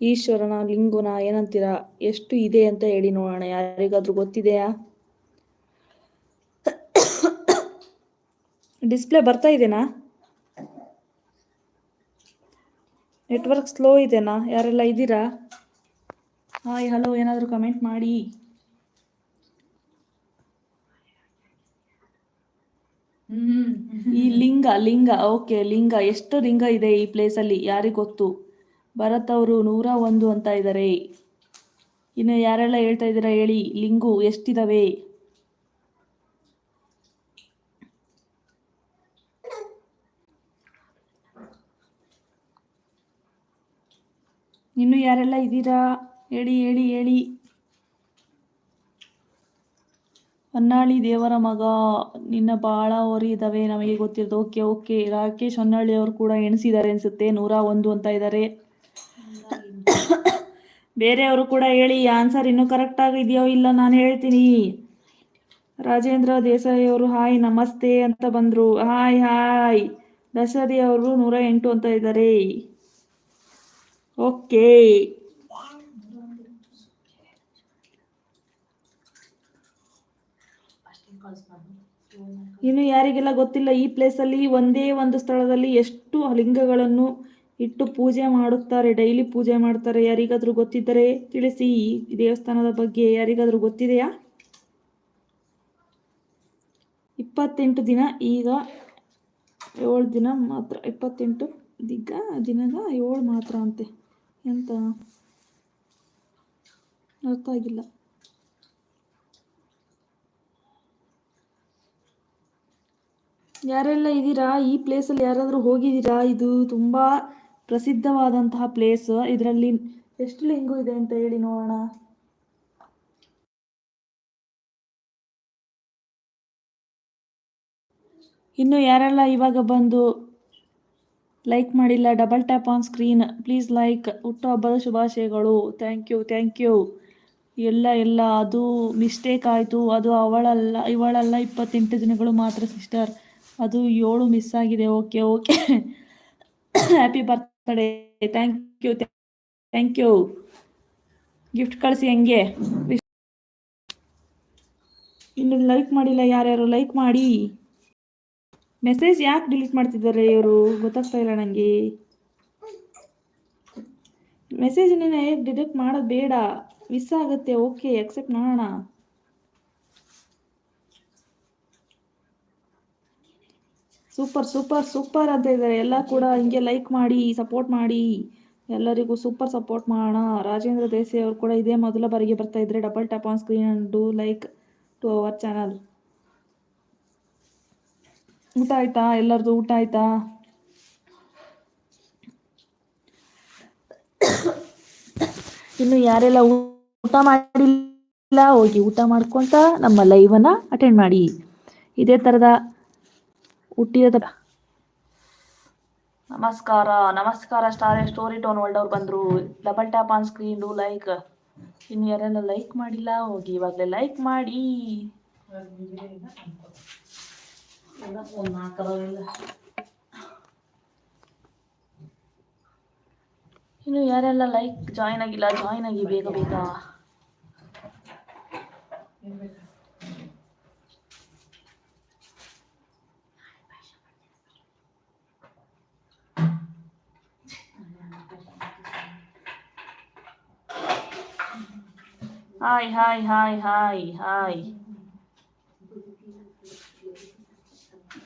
ಈಶ್ವರನ ಲಿಂಗುನ ಏನಂತೀರಾ? ಎಷ್ಟು ಇದೆ ಅಂತ ಹೇಳಿ ನೋಡೋಣ. ಯಾರಿಗಾದ್ರೂ ಗೊತ್ತಿದೆಯಾ? ಡಿಸ್ಪ್ಲೇ ಬರ್ತಾ ಇದೆನಾ? ನೆಟ್ವರ್ಕ್ ಸ್ಲೋ ಇದೆನಾ? ಯಾರೆಲ್ಲ ಇದ್ದೀರಾ? ಹಾಯ್ ಹಲೋ ಏನಾದರೂ ಕಮೆಂಟ್ ಮಾಡಿ. ಈ ಲಿಂಗ ಲಿಂಗ ಓಕೆ ಲಿಂಗ. ಎಷ್ಟು ಲಿಂಗ ಇದೆ ಈ ಪ್ಲೇಸಲ್ಲಿ ಯಾರಿಗೆ ಗೊತ್ತು? ಭರತ್ ಅವರು ನೂರ ಒಂದು ಅಂತ ಇದ್ದಾರೆ ಇನ್ನು ಯಾರೆಲ್ಲ ಹೇಳ್ತಾ ಇದ್ದೀರಾ ಹೇಳಿ, ಲಿಂಗು ಎಷ್ಟಿದಾವೆ? ಇನ್ನು ಯಾರೆಲ್ಲ ಇದ್ದೀರಾ? ಹೇಳಿ ಹೇಳಿ ಹೇಳಿ. ಹೊನ್ನಾಳಿ ದೇವರ ಮಗ, ನಿನ್ನ ಬಹಳ ಓರಿ ಇದ್ದಾವೆ ನಮಗೆ ಗೊತ್ತಿರೋದು. Okay okay. ರಾಕೇಶ್ ಹೊನ್ನಾಳಿ ಅವರು ಕೂಡ ಎಣಿಸಿದ್ದಾರೆ ಅನಿಸುತ್ತೆ. ನೂರ ಒಂದು ಅಂತ ಇದ್ದಾರೆ ಬೇರೆಯವರು ಕೂಡ ಹೇಳಿ ಆನ್ಸರ್ ಇನ್ನೂ ಕರೆಕ್ಟಾಗಿ ಇದೆಯೋ ಇಲ್ಲ ನಾನು ಹೇಳ್ತೀನಿ. ರಾಜೇಂದ್ರ ದೇಸಾಯಿ ಅವರು ಹಾಯ್, ನಮಸ್ತೆ ಅಂತ ಬಂದರು. ಹಾಯ್ ಹಾಯ್ ದಶರಿ ಅವರು ನೂರ ಎಂಟು ಅಂತ ಇದ್ದಾರೆ. ಓಕೆ. ಇನ್ನು ಯಾರಿಗೆಲ್ಲ ಗೊತ್ತಿಲ್ಲ, ಈ ಪ್ಲೇಸಲ್ಲಿ ಒಂದೇ ಒಂದು ಸ್ಥಳದಲ್ಲಿ ಎಷ್ಟು ಲಿಂಗಗಳನ್ನು ಇಟ್ಟು ಪೂಜೆ ಮಾಡುತ್ತಾರೆ, ಡೈಲಿ ಪೂಜೆ ಮಾಡ್ತಾರೆ ಯಾರಿಗಾದ್ರೂ ಗೊತ್ತಿದ್ದರೆ ತಿಳಿಸಿ. ಈ ದೇವಸ್ಥಾನದ ಬಗ್ಗೆ ಯಾರಿಗಾದ್ರೂ ಗೊತ್ತಿದೆಯಾ? ಇಪ್ಪತ್ತೆಂಟು ದಿನ, ಈಗ ಏಳು ದಿನ ಮಾತ್ರ, ಇಪ್ಪತ್ತೆಂಟು ದಿಗ್ಗ ದಿನದ ಏಳು ಮಾತ್ರ ಅಂತೆ. ಎಂತ? ಅರ್ಥ ಆಗಿಲ್ಲ. ಯಾರೆಲ್ಲ ಇದ್ದೀರಾ ಈ ಪ್ಲೇಸಲ್ಲಿ ಯಾರಾದರೂ ಹೋಗಿದ್ದೀರಾ ಇದು ತುಂಬ ಪ್ರಸಿದ್ಧವಾದಂತಹ ಪ್ಲೇಸ್ ಇದರಲ್ಲಿ ಎಷ್ಟು ಲಿಂಗು ಇದೆ ಅಂತ ಹೇಳಿ ನೋಡೋಣ. ಇನ್ನು ಯಾರೆಲ್ಲ ಇವಾಗ ಬಂದು ಲೈಕ್ ಮಾಡಿಲ್ಲ double tap on screen please like ಹುಟ್ಟುಹಬ್ಬದ ಶುಭಾಶಯಗಳು. ಥ್ಯಾಂಕ್ ಯು ಥ್ಯಾಂಕ್ ಯು ಎಲ್ಲ ಎಲ್ಲ, ಅದು ಮಿಸ್ಟೇಕ್ ಆಯಿತು. ಅದು ಅವಳಲ್ಲ, ಇವಳಲ್ಲ ಇಪ್ಪತ್ತೆಂಟು ದಿನಗಳು ಮಾತ್ರ ಸಿಸ್ಟರ್ ಅದು ಏಳು ಮಿಸ್ ಆಗಿದೆ. Okay okay happy birthday thank you thank you gift ಕಳಿಸಿ ಹೆಂಗೆ? ಇನ್ನು ಲೈಕ್ ಮಾಡಿಲ್ಲ ಯಾರ್ಯಾರು? ಲೈಕ್ ಮಾಡಿ. ಮೆಸೇಜ್ ಯಾಕೆ ಡಿಲೀಟ್ ಮಾಡ್ತಿದ್ದಾರೆ ಇವರು? ಗೊತ್ತಾಗ್ತಾ ಇಲ್ಲ ನನಗೆ ಮೆಸೇಜ್ ಹೇಗೆ ಡಿಲೀಟ್ ಮಾಡೋದು ಬೇಡ. ಮಿಸ್ ಆಗುತ್ತೆ ಓಕೆ ಅಕ್ಸೆಪ್ಟ್ ಮಾಡೋಣ. ಸೂಪರ್ ಸೂಪರ್ ಸೂಪರ್ ಅಂತ ಇದ್ದಾರೆ ಎಲ್ಲ ಕೂಡ ಹಿಂಗೆ ಲೈಕ್ ಮಾಡಿ ಸಪೋರ್ಟ್ ಮಾಡಿ. ಎಲ್ಲರಿಗೂ ಸೂಪರ್ ಸಪೋರ್ಟ್ ಮಾಡೋಣ. ರಾಜೇಂದ್ರ ದೇಸಿ ಅವರು ಕೂಡ ಇದೇ ಮೊದಲ ಬಾರಿಗೆ ಬರ್ತಾ ಇದ್ರೆ double tap on screen and do like to our channel ಊಟ ಆಯ್ತಾ? ಎಲ್ಲರದು ಊಟ ಆಯ್ತಾ? ಇನ್ನು ಯಾರೆಲ್ಲ ಊಟ ಮಾಡಿಲ್ಲ, ಹೋಗಿ ಊಟ ಮಾಡ್ಕೊಂತ ನಮ್ಮ ಲೈವನ್ನ ಅಟೆಂಡ್ ಮಾಡಿ. ಇದೇ ಥರದ ಹುಟ್ಟಿದ ನಮಸ್ಕಾರ ನಮಸ್ಕಾರ ಸ್ಟಾರ್ ಸ್ಟೋರಿ ಟೋನ್ ವರ್ಲ್ಡ್ ಅವ್ರು ಬಂದ್ರು. Double tap on screen like ಇನ್ನು ಯಾರೆಲ್ಲ ಲೈಕ್ ಮಾಡಿಲ್ಲ, ಹೋಗಿ ಇವಾಗಲೇ ಲೈಕ್ ಮಾಡಿ. ಇನ್ನು ಯಾರೆಲ್ಲ ಲೈಕ್ ಜಾಯ್ನ್ ಆಗಿಲ್ಲ ಜಾಯ್ನ್ ಆಗಿ ಬೇಗ ಬೇಗ. Hi hi hi hi hi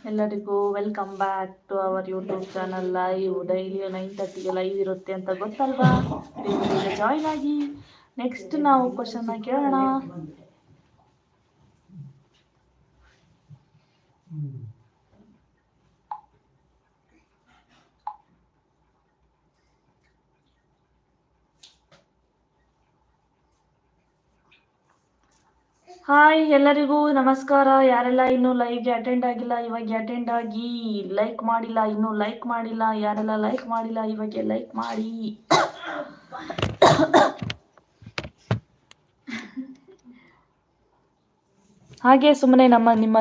ಎಲ್ಲರಿಗೂ welcome back to our YouTube channel live daily nine ತರ್ಟಿಗೆ ಲೈವ್ ಇರುತ್ತೆ ಅಂತ ಗೊತ್ತಲ್ವಾ? ಜಾಯ್ನ್ ಆಗಿ. ನೆಕ್ಸ್ಟ್ ನಾವು ಕ್ವಶನ್ನ ಕೇಳೋಣ. ಹಾಯ್ ಎಲ್ಲರಿಗೂ ನಮಸ್ಕಾರ. ಯಾರೆಲ್ಲ ಇನ್ನು ಲೈವ್ಗೆ ಅಟೆಂಡ್ ಆಗಿಲ್ಲ, ಇವಾಗ ಅಟೆಂಡ್ ಆಗಿ ಲೈಕ್ ಮಾಡಿಲ್ಲ, ಇನ್ನು ಲೈಕ್ ಮಾಡಿಲ್ಲ, ಯಾರೆಲ್ಲ ಲೈಕ್ ಮಾಡಿಲ್ಲ, ಇವಾಗ ಲೈಕ್ ಮಾಡಿ. ಹಾಗೆ ಸುಮ್ಮನೆ ನಮ್ಮ ನಿಮ್ಮ